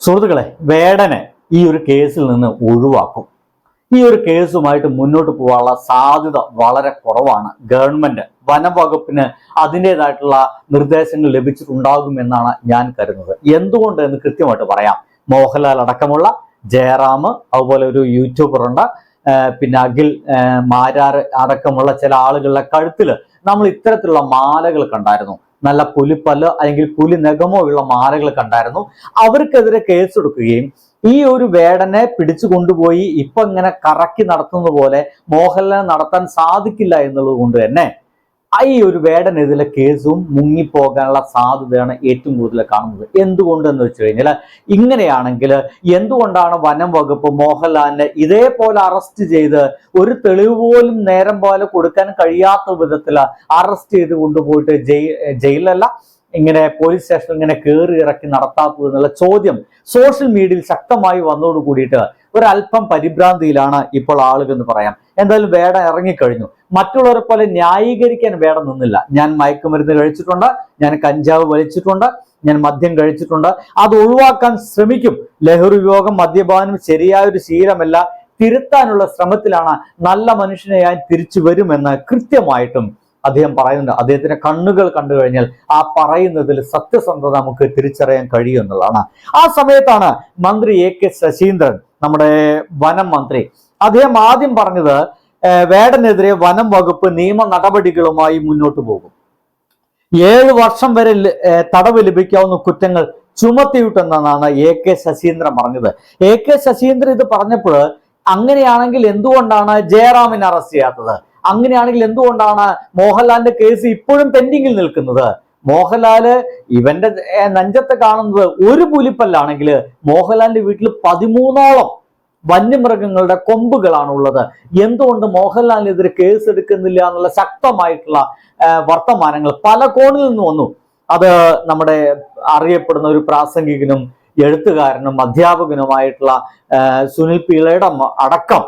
സുഹൃത്തുക്കളെ വേടനെ ഈ ഒരു കേസിൽ നിന്ന് ഒഴിവാക്കും. ഈ ഒരു കേസുമായിട്ട് മുന്നോട്ട് പോകാനുള്ള സാധ്യത വളരെ കുറവാണ്. ഗവൺമെന്റ് വനംവകുപ്പിന് അതിന്റെതായിട്ടുള്ള നിർദ്ദേശങ്ങൾ ലഭിച്ചിട്ടുണ്ടാകുമെന്നാണ് ഞാൻ കരുതുന്നത്. എന്തുകൊണ്ട് എന്ന് കൃത്യമായിട്ട് പറയാം. മോഹൻലാൽ അടക്കമുള്ള ജയറാം അതുപോലെ ഒരു ആ, പിന്നെ അഖിൽ മാരാർ അടക്കമുള്ള ചില ആളുകളുടെ കഴുത്തിൽ നമ്മൾ ഇത്തരത്തിലുള്ള മാലകൾ കണ്ടായിരുന്നു. നല്ല പുലിപ്പല്ല് അല്ലെങ്കിൽ പുലി നഖമോ ഉള്ള മാലകൾ കണ്ടായിരുന്നു. അവർക്കെതിരെ കേസെടുക്കുകയും ഈ ഒരു വേടനെ പിടിച്ചു കൊണ്ടുപോയി ഇപ്പൊ ഇങ്ങനെ കറക്കി നടത്തുന്നത് പോലെ മോഹൻലാൽ നടത്താൻ സാധിക്കില്ല എന്നുള്ളത് കൊണ്ട് തന്നെ ഈ ഒരു വേടനെതിരെ കേസും മുങ്ങിപ്പോകാനുള്ള സാധ്യതയാണ് ഏറ്റവും കൂടുതൽ കാണുന്നത്. എന്തുകൊണ്ടെന്ന് വെച്ച് കഴിഞ്ഞാൽ ഇങ്ങനെയാണെങ്കിൽ എന്തുകൊണ്ടാണ് വനം വകുപ്പ് മോഹൻലാലിനെ ഇതേപോലെ അറസ്റ്റ് ചെയ്ത് ഒരു തെളിവ് പോലും നേരം പോലെ കൊടുക്കാൻ കഴിയാത്ത വിധത്തിൽ അറസ്റ്റ് ചെയ്ത് കൊണ്ടുപോയിട്ട് ജയി ജയിലല്ല ഇങ്ങനെ പോലീസ് സ്റ്റേഷനിൽ ഇങ്ങനെ കയറി ഇറക്കി നടത്താത്തത് എന്നുള്ള ചോദ്യം സോഷ്യൽ മീഡിയയിൽ ശക്തമായി വന്നതോട് കൂടിയിട്ട് ഒരല്പം പരിഭ്രാന്തിയിലാണ് ഇപ്പോൾ ആളുകൾ എന്ന് പറയാം. എന്തായാലും വേട ഇറങ്ങിക്കഴിഞ്ഞു. മറ്റുള്ളവരെ പോലെ ന്യായീകരിക്കാൻ വേട നിന്നില്ല. ഞാൻ മയക്കുമരുന്ന് കഴിച്ചിട്ടുണ്ട് ഞാൻ കഞ്ചാവ് വലിച്ചിട്ടുണ്ട് ഞാൻ മദ്യം കഴിച്ചിട്ടുണ്ട്. അത് ഒഴിവാക്കാൻ ശ്രമിക്കും. ലഹരി ഉപയോഗം മദ്യപാനം ശരിയായ ഒരു ശീലമല്ല. തിരുത്താനുള്ള ശ്രമത്തിലാണ് നല്ല മനുഷ്യനെ ഞാൻ തിരിച്ചു വരുമെന്ന് കൃത്യമായിട്ടും അദ്ദേഹം പറയുന്നുണ്ട് അദ്ദേഹത്തിന്റെ കണ്ണുകൾ കണ്ടു കഴിഞ്ഞാൽ ആ പറയുന്നതിൽ സത്യസന്ധത നമുക്ക് തിരിച്ചറിയാൻ കഴിയും എന്നുള്ളതാണ് ആ സമയത്താണ് മന്ത്രി എ കെ ശശീന്ദ്രൻ നമ്മുടെ വനം മന്ത്രി. അദ്ദേഹം ആദ്യം പറഞ്ഞത് വേടനെതിരെ വനം വകുപ്പ് നിയമ നടപടികളുമായി മുന്നോട്ട് പോകും. ഏഴ് വർഷം വരെ തടവ് ലഭിക്കാവുന്ന കുറ്റങ്ങൾ ചുമത്തിയിട്ടെന്നാണ് എ കെ ശശീന്ദ്രൻ പറഞ്ഞത്. എ കെ ശശീന്ദ്രൻ ഇത് പറഞ്ഞപ്പോൾ അങ്ങനെയാണെങ്കിൽ എന്തുകൊണ്ടാണ് ജയറാമിനെ അറസ്റ്റ് ചെയ്യാത്തത്? അങ്ങനെയാണെങ്കിൽ എന്തുകൊണ്ടാണ് മോഹൻലാലിന്റെ കേസ് ഇപ്പോഴും പെൻഡിങ്ങിൽ നിൽക്കുന്നത്? മോഹൻലാൽ ഇവന്റെ നഞ്ചത്തെ കാണുന്നത് ഒരു പുലിപ്പല്ലാണെങ്കിൽ മോഹൻലാലിന്റെ വീട്ടിൽ പതിമൂന്നോളം വന്യമൃഗങ്ങളുടെ കൊമ്പുകളാണ് ഉള്ളത് എന്തുകൊണ്ട് മോഹൻലാലിനെതിരെ കേസ് എടുക്കുന്നില്ല എന്നുള്ള ശക്തമായിട്ടുള്ള വർത്തമാനങ്ങൾ പല കോണിൽ നിന്ന് വന്നു. അത് നമ്മുടെ അറിയപ്പെടുന്ന ഒരു പ്രാസംഗികനും എഴുത്തുകാരനും അധ്യാപകനുമായിട്ടുള്ള സുനിൽ പിള്ളയുടെ അടക്കം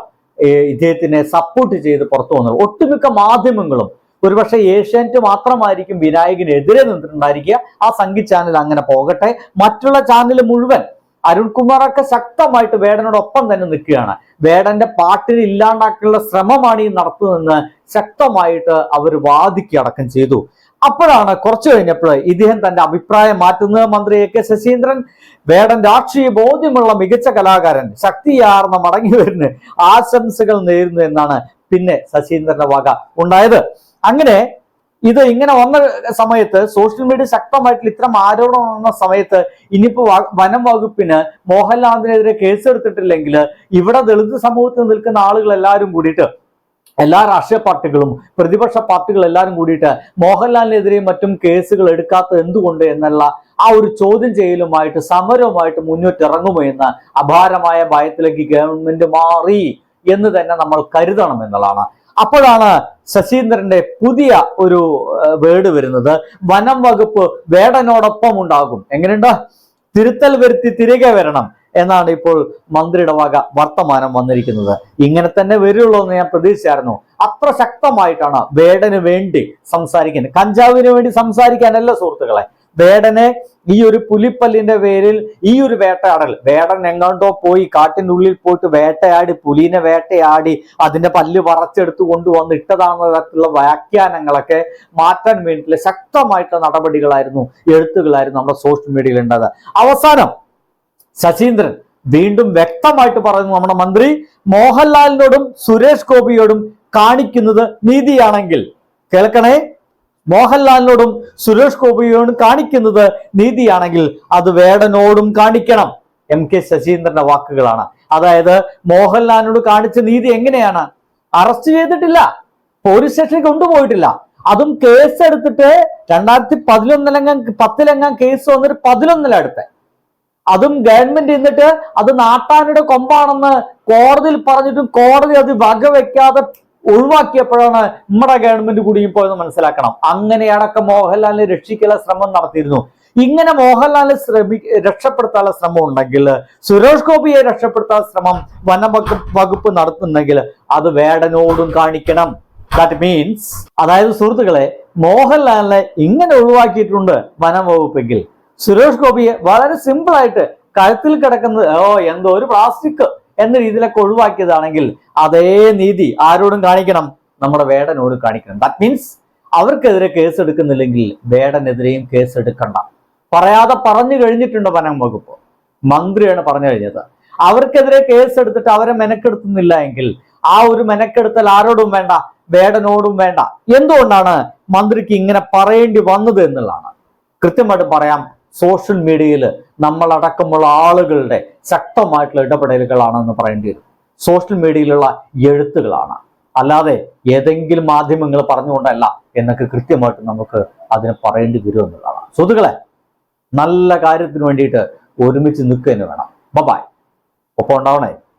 ഇദ്ദേഹത്തിനെ സപ്പോർട്ട് ചെയ്ത് പുറത്തു വന്നത്. ഒട്ടുമിക്ക മാധ്യമങ്ങളും ഒരുപക്ഷെ ഏഷ്യാനെറ്റ് മാത്രമായിരിക്കും വിനായകനെതിരെ നിന്നിട്ടുണ്ടായിരിക്കുക. ആ സംഗീത് ചാനൽ അങ്ങനെ പോകട്ടെ. മറ്റുള്ള ചാനൽ മുഴുവൻ അരുൺകുമാറൊക്കെ ശക്തമായിട്ട് വേടനോടൊപ്പം തന്നെ നിൽക്കുകയാണ്. വേടന്റെ പാട്ടിനെ ഇല്ലാണ്ടാക്കാനുള്ള ശ്രമമാണ് ഈ നടത്തുന്നതെന്ന് ശക്തമായിട്ട് അവർ വാദിക്കടക്കം ചെയ്തു. അപ്പോഴാണ് കുറച്ചു കഴിഞ്ഞപ്പോൾ ഇദ്ദേഹം തന്റെ അഭിപ്രായം മാറ്റുന്നത് മന്ത്രി എ കെ ശശീന്ദ്രൻ. വേടൻ രാഷ്ട്രീയ ബോധ്യമുള്ള മികച്ച കലാകാരൻ ശക്തിയാർന്ന മടങ്ങി വരുന്ന ആശംസകൾ നേരുന്നു എന്നാണ് പിന്നെ ശശീന്ദ്രന്റെ വക ഉണ്ടായത്. അങ്ങനെ ഇത് ഇങ്ങനെ വന്ന സമയത്ത് സോഷ്യൽ മീഡിയ ശക്തമായിട്ടുള്ള ഇത്തരം ആരോപണം വന്ന സമയത്ത് ഇനിയിപ്പോ വനം വകുപ്പിന് മോഹൻലാലിനെതിരെ കേസെടുത്തിട്ടില്ലെങ്കിൽ ഇവിടെ ദളിത് സമൂഹത്തിൽ നിൽക്കുന്ന ആളുകൾ എല്ലാവരും കൂടിയിട്ട് എല്ലാ രാഷ്ട്രീയ പാർട്ടികളും പ്രതിപക്ഷ പാർട്ടികൾ എല്ലാവരും കൂടിയിട്ട് മോഹൻലാലിനെതിരെയും മറ്റും കേസുകൾ എടുക്കാത്തത് എന്തുകൊണ്ട് എന്നുള്ള ആ ഒരു ചോദ്യം ചെയ്യലുമായിട്ട് സമരവുമായിട്ട് മുന്നോട്ടിറങ്ങുമോ എന്ന അപാരമായ ഭയത്തിലേക്ക് ഗവൺമെന്റ് മാറി എന്ന് തന്നെ നമ്മൾ കരുതണം എന്നുള്ളതാണ്. അപ്പോഴാണ് ശശീന്ദ്രന്റെ പുതിയ ഒരു വേർഡ് വരുന്നത്. വനം വകുപ്പ് വേടനോടൊപ്പം ഉണ്ടാകും. എങ്ങനെയുണ്ട്? തിരുത്തൽ വരുത്തി തിരികെ വരണം. എന്നാണ് ഇപ്പോൾ മന്ത്രിയുടെ വക വർത്തമാനം വന്നിരിക്കുന്നത്. ഇങ്ങനെ തന്നെ വരുള്ളൂ എന്ന് ഞാൻ പ്രതീക്ഷിച്ചായിരുന്നു. അത്ര ശക്തമായിട്ടാണ് വേടന് വേണ്ടി സംസാരിക്കുന്നത്. കഞ്ചാവിന് വേണ്ടി സംസാരിക്കാനല്ല സുഹൃത്തുക്കളെ. വേടനെ ഈ ഒരു പുലിപ്പല്ലിന്റെ പേരിൽ ഈ ഒരു വേട്ടയാടൽ വേടൻ എങ്ങോട്ടോ പോയി കാട്ടിനുള്ളിൽ പോയിട്ട് വേട്ടയാടി പുലിനെ വേട്ടയാടി അതിന്റെ പല്ല് പറച്ചെടുത്തു കൊണ്ടുവന്ന് ഇട്ടതാണെന്ന തരത്തിലുള്ള വ്യാഖ്യാനങ്ങളൊക്കെ മാറ്റാൻ വേണ്ടിയിട്ടുള്ള ശക്തമായിട്ടുള്ള നടപടികളായിരുന്നു എഴുത്തുകളായിരുന്നു നമ്മുടെ സോഷ്യൽ മീഡിയയിൽ ഉണ്ടായത്. അവസാനം ശശീന്ദ്രൻ വീണ്ടും വ്യക്തമായിട്ട് പറയുന്നു നമ്മുടെ മന്ത്രി മോഹൻലാലിനോടും സുരേഷ് ഗോപിയോടും കാണിക്കുന്നത് നീതിയാണെങ്കിൽ. കേൾക്കണേ? മോഹൻലാലിനോടും സുരേഷ് ഗോപിയോടും കാണിക്കുന്നത് നീതിയാണെങ്കിൽ അത് വേടനോടും കാണിക്കണം. എം കെ ശശീന്ദ്രന്റെ വാക്കുകളാണ്. അതായത് മോഹൻലാലിനോട് കാണിച്ച നീതി എങ്ങനെയാണ്? അറസ്റ്റ് ചെയ്തിട്ടില്ല. പോലീസ് സ്റ്റേഷനിൽ കൊണ്ടുപോയിട്ടില്ല. അതും കേസ് എടുത്തിട്ട് രണ്ടായിരത്തി പതിനൊന്നിലെങ്ങാൻ പത്തിലെങ്ങാൻ കേസ് വന്നിട്ട് പതിനൊന്നിലടുത്ത്. അതും ഗവൺമെന്റ് എന്നിട്ട് അത് നാട്ടാനയുടെ കൊമ്പാണെന്ന് കോടതിയിൽ പറഞ്ഞിട്ടും കോടതി അത് വകവെക്കാതെ ഒഴിവാക്കിയപ്പോഴാണ് നമ്മുടെ ഗവൺമെന്റ് കൂടിയും പോയെന്ന് മനസ്സിലാക്കണം. അങ്ങനെ മോഹൻലാലിനെ രക്ഷിക്കാനുള്ള ശ്രമം നടത്തിയിരുന്നു. ഇങ്ങനെ മോഹൻലാലിനെ ശ്രമി രക്ഷപ്പെടുത്താനുള്ള ശ്രമം ഉണ്ടെങ്കിൽ സുരേഷ് ഗോപിയെ രക്ഷപ്പെടുത്താൻ ശ്രമം വനവകുപ്പ് വകുപ്പ് നടത്തുന്നെങ്കിൽ അത് വേടനോടും കാണിക്കണം. ദാറ്റ് മീൻസ് അതായത് സുഹൃത്തുക്കളെ മോഹൻലാലിനെ ഇങ്ങനെ ഒഴിവാക്കിയിട്ടുണ്ട് വനം വകുപ്പെങ്കിൽ. സുരേഷ് ഗോപിയെ വളരെ സിമ്പിൾ ആയിട്ട് കഴുത്തിൽ കിടക്കുന്നത് ഓ എന്തോ ഒരു പ്ലാസ്റ്റിക് എന്ന രീതിയിലൊക്കെ ഒഴിവാക്കിയതാണെങ്കിൽ അതേ നീതി ആരോടും കാണിക്കണം. നമ്മുടെ വേടനോട് കാണിക്കണം. ദാറ്റ് മീൻസ് അവർക്കെതിരെ കേസ് എടുക്കുന്നില്ലെങ്കിൽ വേടനെതിരെയും കേസ് എടുക്കണ്ട. പറയാതെ പറഞ്ഞു കഴിഞ്ഞിട്ടുണ്ട് വനം വകുപ്പ്. മന്ത്രിയാണ് പറഞ്ഞു കഴിഞ്ഞത്. അവർക്കെതിരെ കേസ് എടുത്തിട്ട് അവരെ മെനക്കെടുത്തുന്നില്ല എങ്കിൽ ആ ഒരു മെനക്കെടുത്തൽ ആരോടും വേണ്ട വേടനോടും വേണ്ട. എന്തുകൊണ്ടാണ് മന്ത്രിക്ക് ഇങ്ങനെ പറയേണ്ടി വന്നത് എന്നുള്ളതാണ്. കൃത്യമായിട്ട് പറയാം. സോഷ്യൽ മീഡിയയിൽ നമ്മളടക്കമുള്ള ആളുകളുടെ ശക്തമായിട്ടുള്ള ഇടപെടലുകളാണെന്ന് പറയേണ്ടി വരും. സോഷ്യൽ മീഡിയയിലുള്ള എഴുത്തുകളാണ്. അല്ലാതെ ഏതെങ്കിലും മാധ്യമങ്ങൾ പറഞ്ഞുകൊണ്ടല്ല എന്നൊക്കെ കൃത്യമായിട്ട് നമുക്ക് അതിന് പറയേണ്ടി വരും എന്നുള്ളതാണ്. സുഹൃത്തുക്കളെ നല്ല കാര്യത്തിന് വേണ്ടിയിട്ട് ഒരുമിച്ച് നിൽക്കുക തന്നെ വേണം. ബബായ് ഒപ്പം ഉണ്ടാവണേ.